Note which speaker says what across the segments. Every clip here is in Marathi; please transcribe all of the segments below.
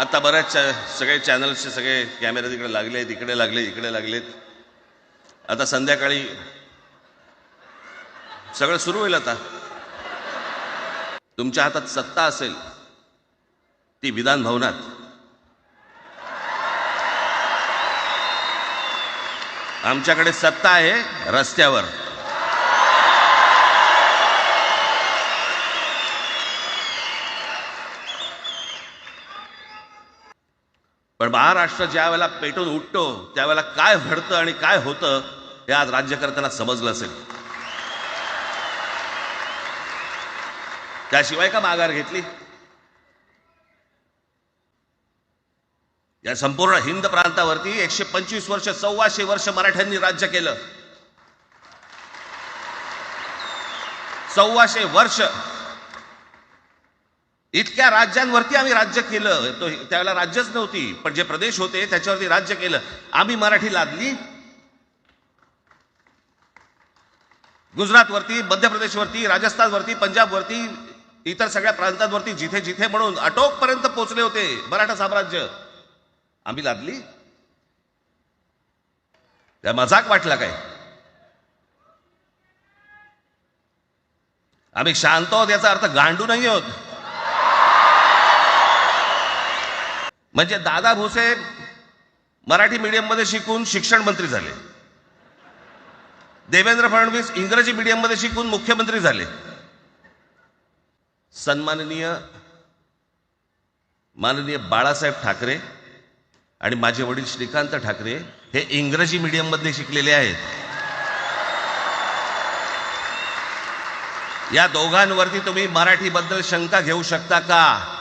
Speaker 1: आता बऱ्याच चा- सगळे चॅनल्सचे सगळे कॅमेरे तिकडे लागले तिकडे लागले इकडे लागलेत. आता संध्याकाळी सगळं सुरू होईल आता. तुमच्या हातात सत्ता असेल ती विधान भवनात. आमच्याकडे सत्ता आहे रस्त्यावर. महाराष्ट्र ज्या वेळेला पेटून उठतो त्यावेळेला काय घडतं आणि काय होतं हे आज राज्यकर्त्यांना समजलं असेल. त्याशिवाय का माघार घेतली? या संपूर्ण हिंद प्रांतावरती एकशे पंचवीस वर्ष सव्वाशे वर्ष मराठ्यांनी राज्य केलं. सव्वाशे वर्ष इतक्या राज्यांवरती आम्ही राज्य केलं. तो त्यावेळेला राज्यच नव्हती पण जे प्रदेश होते त्याच्यावरती राज्य केलं. आम्ही मराठी लादली. गुजरातवरती मध्य प्रदेशवरती राजस्थानवरती पंजाबवरती इतर सगळ्या प्रांतांवरती जिथे जिथे म्हणून अटोकपर्यंत पोचले होते मराठा साम्राज्य. आम्ही लादली. त्या मजाक वाटला काय? आम्ही शांत आहोत याचा अर्थ गांडू नाही आहोत. म्हणजे दादा भुसे मराठी मीडियममध्ये शिकून शिक्षण मंत्री झाले. देवेंद्र फडणवीस इंग्रजी मीडियममध्ये शिकून मुख्यमंत्री झाले. सन्माननीय माननीय बाळासाहेब ठाकरे आणि माझे वडील श्रीकांत ठाकरे हे इंग्रजी मीडियममध्ये शिकलेले आहेत. या दोघांवरती तुम्ही मराठीबद्दल शंका घेऊ शकता का?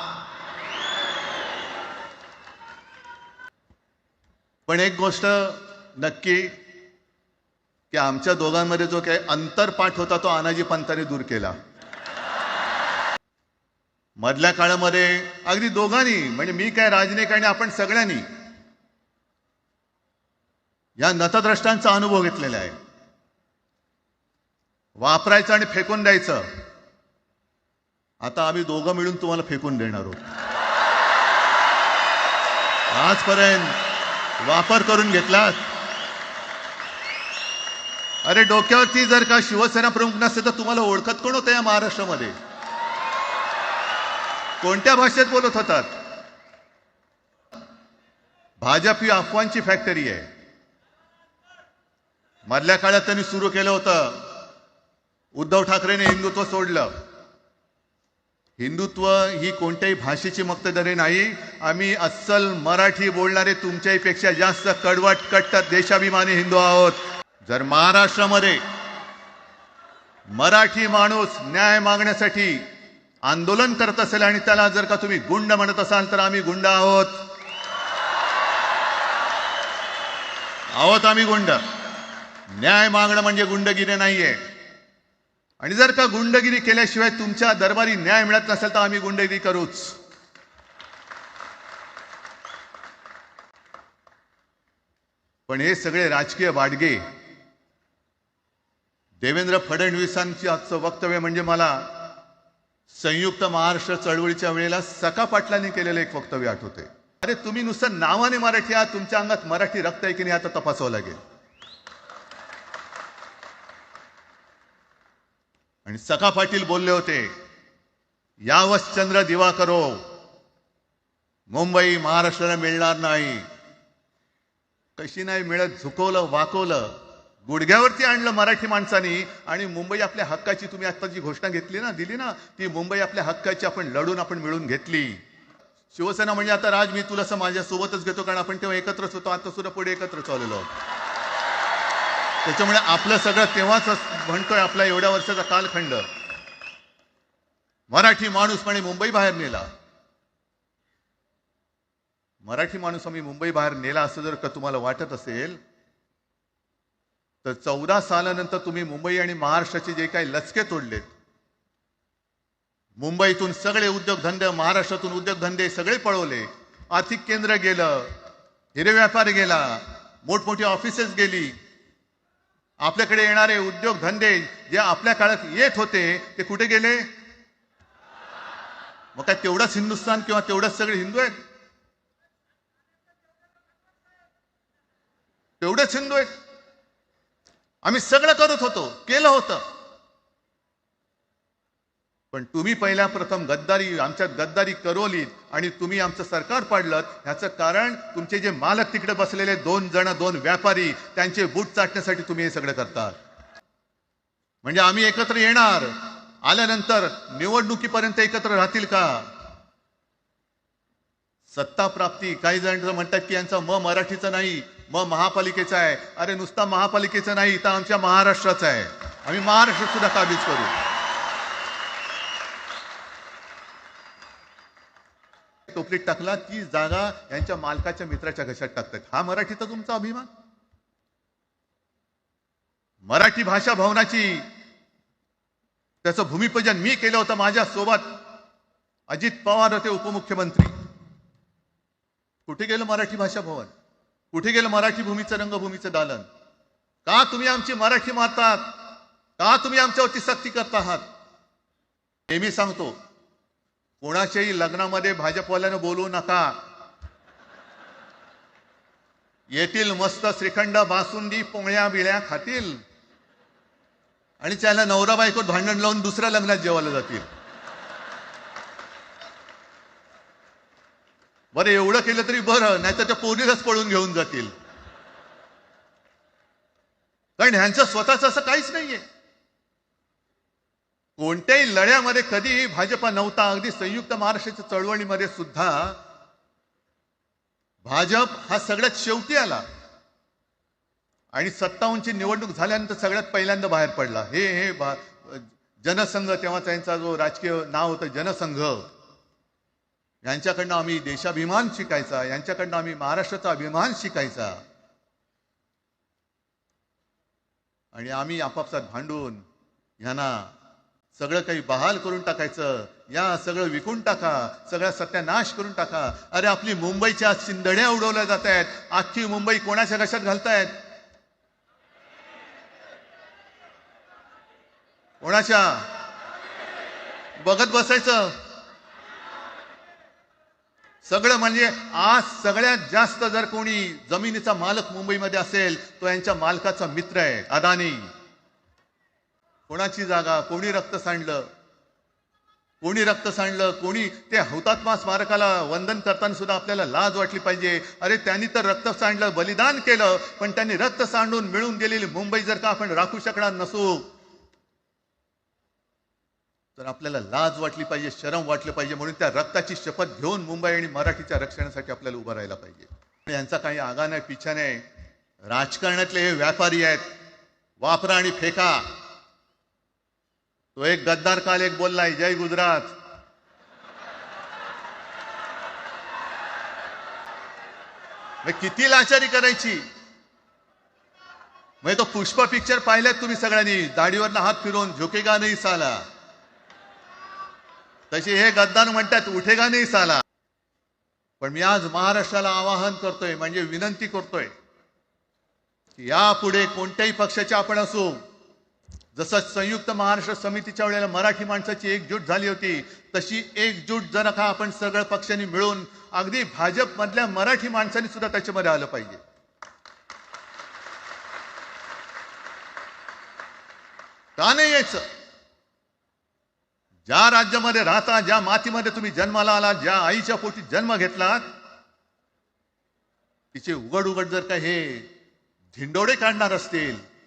Speaker 2: पण एक गोष्ट नक्की की आमच्या दोघांमध्ये जो काही अंतरपाठ होता तो आनाजी पंतांनी दूर केला. मधल्या काळामध्ये अगदी दोघांनी म्हणजे मी काय राजनिक आणि आपण सगळ्यांनी या नतद्रष्टांचा अनुभव घेतलेला आहे. वापरायचं आणि फेकून द्यायचं. आता आम्ही दोघं मिळून तुम्हाला फेकून देणार आहोत. आजपर्यंत वापर करून घेतलात. अरे डोक्यावरती जर का शिवसेना प्रमुख नसते तर तुम्हाला ओळखत कोण होतं या महाराष्ट्रामध्ये? कोणत्या भाषेत बोलत होतात? भाजप ही अफवांची फॅक्टरी आहे. मधल्या काळात त्यांनी सुरू केलं होतं. उद्धव ठाकरेने हिंदुत्व सोडलं. हिंदुत्व ही कोणत्याही भाषेची मक्तदरे नाही. आम्ही अस्सल मराठी बोलणारे तुमच्याहीपेक्षा जास्त कडवट कट्टर देशाभिमानी हिंदू आहोत. जर महाराष्ट्रामध्ये मराठी माणूस न्याय मागण्यासाठी आंदोलन करत असेल आणि त्याला जर का तुम्ही गुंड म्हणत असाल तर आम्ही गुंड आहोत. आहोत आम्ही गुंड. न्याय मागणं म्हणजे गुंडगिरी नाहीये. आणि जर का गुंडगिरी केल्याशिवाय तुमच्या दरबारी न्याय मिळत नसेल तर आम्ही गुंडगिरी करूच. पण हे सगळे राजकीय वाडगे देवेंद्र फडणवीसांची आजचं वक्तव्य म्हणजे मला संयुक्त महाराष्ट्र चळवळीच्या वेळेला सका पाटलांनी केलेलं एक वक्तव्य आठवते अरे तुम्ही नुसतं नावाने मराठी आहात तुमच्या अंगात मराठी रक्त आहे की नाही आता तपासावं लागेल. आणि सखा पाटील बोलले होते यावस चंद्र दिवा करो मुंबई महाराष्ट्राला मिळणार नाही. कशी नाही मिळत झुकवलं वाकवलं गुडघ्यावरती आणलं मराठी माणसानी आणि मुंबई आपल्या हक्काची तुम्ही आता जी घोषणा घेतली ना दिली ना ती मुंबई आपल्या हक्काची आपण लढून आपण मिळून घेतली. शिवसेना म्हणजे आता राज मी तुला असं माझ्या सोबतच घेतो कारण आपण तेव्हा एकत्रच होतो आता सुद्धा पुढे एकत्र चाललेलो आहोत. त्याच्यामुळे आपलं सगळं तेव्हाच म्हणतोय आपला एवढ्या वर्षाचा कालखंड. मराठी माणूस म्हणे मुंबई बाहेर नेला. मराठी माणूस आम्ही मुंबई बाहेर नेला असं जर का तुम्हाला वाटत असेल तर चौदा सालानंतर तुम्ही मुंबई आणि महाराष्ट्राचे जे काही लचके तोडलेत मुंबईतून सगळे उद्योगधंदे महाराष्ट्रातून उद्योगधंदे सगळे पळवले आर्थिक केंद्र गेलं हिरे व्यापार गेला मोठमोठी ऑफिसेस गेली आपल्याकडे येणारे उद्योगधंदे जे आपल्या काळात येत होते ते कुठे गेले? मग काय तेवढंच हिंदुस्थान किंवा तेवढंच सगळे हिंदू आहेत? तेवढेच हिंदू आहेत. आम्ही सगळं करत होतो केलं होतं. पण तुम्ही पहिल्या प्रथम गद्दारी आमच्यात गद्दारी करवलीत आणि तुम्ही आमचं सरकार पाडलं ह्याचं कारण तुमचे जे मालक तिकडे बसलेले दोन जण दोन व्यापारी त्यांचे बूट चाटण्यासाठी तुम्ही हे सगळं करतात. म्हणजे आम्ही एकत्र येणार आल्यानंतर निवडणुकीपर्यंत एकत्र राहतील का? सत्ता प्राप्ती काही जण म्हणतात की यांचं म मराठीचं नाही म महापालिकेचं आहे. अरे नुसता महापालिकेचं नाही तर आमच्या महाराष्ट्राचा आहे. आम्ही महाराष्ट्र सुद्धा काबीज करू. टोपलीत टाकला ती जागा यांच्या मालकाच्या मित्राच्या घशात टाकतात. हा मराठीचा तुमचा अभिमान? मराठी भाषा भवनाची त्याचं भूमिपूजन मी केलं होतं माझ्या सोबत. अजित पवार होते उपमुख्यमंत्री. कुठे गेलं मराठी भाषा भवन? कुठे गेलं मराठी भूमीचं रंगभूमीचं दालन? का तुम्ही आमची मराठी मारतात का तुम्ही आमच्यावरती सक्ती करत आहात? हे मी सांगतो. कोणाच्याही लग्नामध्ये भाजपवाल्यानं बोलू नका. येतील मस्त श्रीखंड बासुंदी पोळ्या बिळ्या खातील. आणि त्याला नवरा बायको भांडण लावून दुसऱ्या लग्नात जेवायला जातील. बरं एवढं केलं तरी बरं नाही तर त्या पोरीलाच पळून घेऊन जातील. कारण ह्यांचं स्वतःच असं काहीच नाहीये. कोणत्याही लढ्यामध्ये कधीही भाजपा नव्हता अगदी संयुक्त महाराष्ट्राच्या चळवळीमध्ये सुद्धा भाजप हा सगळ्यात शेवटी आला. आणि सत्तावन्नची निवडणूक झाल्यानंतर सगळ्यात पहिल्यांदा बाहेर पडला. हे हे भा- जनसंघ तेव्हा त्यांचा जो राजकीय नाव होतं जनसंघ यांच्याकडनं आम्ही देशाभिमान शिकायचा यांच्याकडनं आम्ही महाराष्ट्राचा अभिमान शिकायचा. आणि आम्ही आपापसात भांडून यांना सगळं काही बहाल करून टाकायचं या सगळं विकून टाका सगळा सत्यानाश करून टाका. अरे आपली मुंबईच्या शिंदड्या उडवल्या जात आहेत आजची मुंबई कोणाच्या कशात घालतायत? कोणाच्या? बघत बसायचं. सगळं म्हणजे आज सगळ्यात जास्त जर कोणी जमिनीचा मालक मुंबईमध्ये असेल तो यांच्या मालकाचा मित्र आहे अदानी. कोणाची जागा कोणी रक्त सांडलं? कोणी रक्त सांडलं? कोणी ते हौतात्मा स्मारकाला वंदन करताना सुद्धा आपल्याला लाज वाटली पाहिजे. अरे त्यांनी तर रक्त सांडलं बलिदान केलं पण त्यांनी रक्त सांडून मिळून गेलेली मुंबई जर का आपण राखू शकणार नसू तर आपल्याला लाज वाटली पाहिजे शरम वाटलं पाहिजे. म्हणून त्या रक्ताची शपथ घेऊन मुंबई आणि मराठीच्या रक्षणासाठी आपल्याला उभं राहायला पाहिजे. यांचा काही आगा नाही पिछा नाही. राजकारणातले हे व्यापारी आहेत. वापरा आणि फेका. तो एक गद्दार काल एक बोललाय जय गुजरात. मग किती लाचारी करायची? म्हणजे तो पुष्प पिक्चर पाहिलात तुम्ही सगळ्यांनी. दाढीवरनं हात फिरवून झोकेगा नाही साला. तसे हे गद्दार म्हणतात उठेगा नाही साला. पण मी आज महाराष्ट्राला आवाहन करतोय म्हणजे विनंती करतोय की यापुढे कोणत्याही पक्षाचे आपण असू जसं संयुक्त महाराष्ट्र समितीच्या वेळेला मराठी माणसाची एकजूट झाली होती तशी एकजूट जर का आपण सगळ्या पक्षांनी मिळून अगदी भाजपमधल्या मराठी माणसांनी सुद्धा त्याच्यामध्ये आलं पाहिजे. का नाही यायचं? ज्या राज्यामध्ये राहता ज्या मातीमध्ये तुम्ही जन्माला आला ज्या आईच्या पोटी जन्म घेतलात तिचे उघड उघड जर का हे धिंडोडे काढणार असतील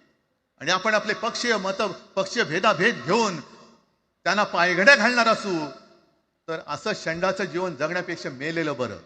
Speaker 2: आणि आपण आपले पक्षीय मत पक्षीय भेदाभेद घेऊन त्यांना पायघड्या घालणार असू तर असं शंडाचं जीवन जगण्यापेक्षा मेलेलं बरं.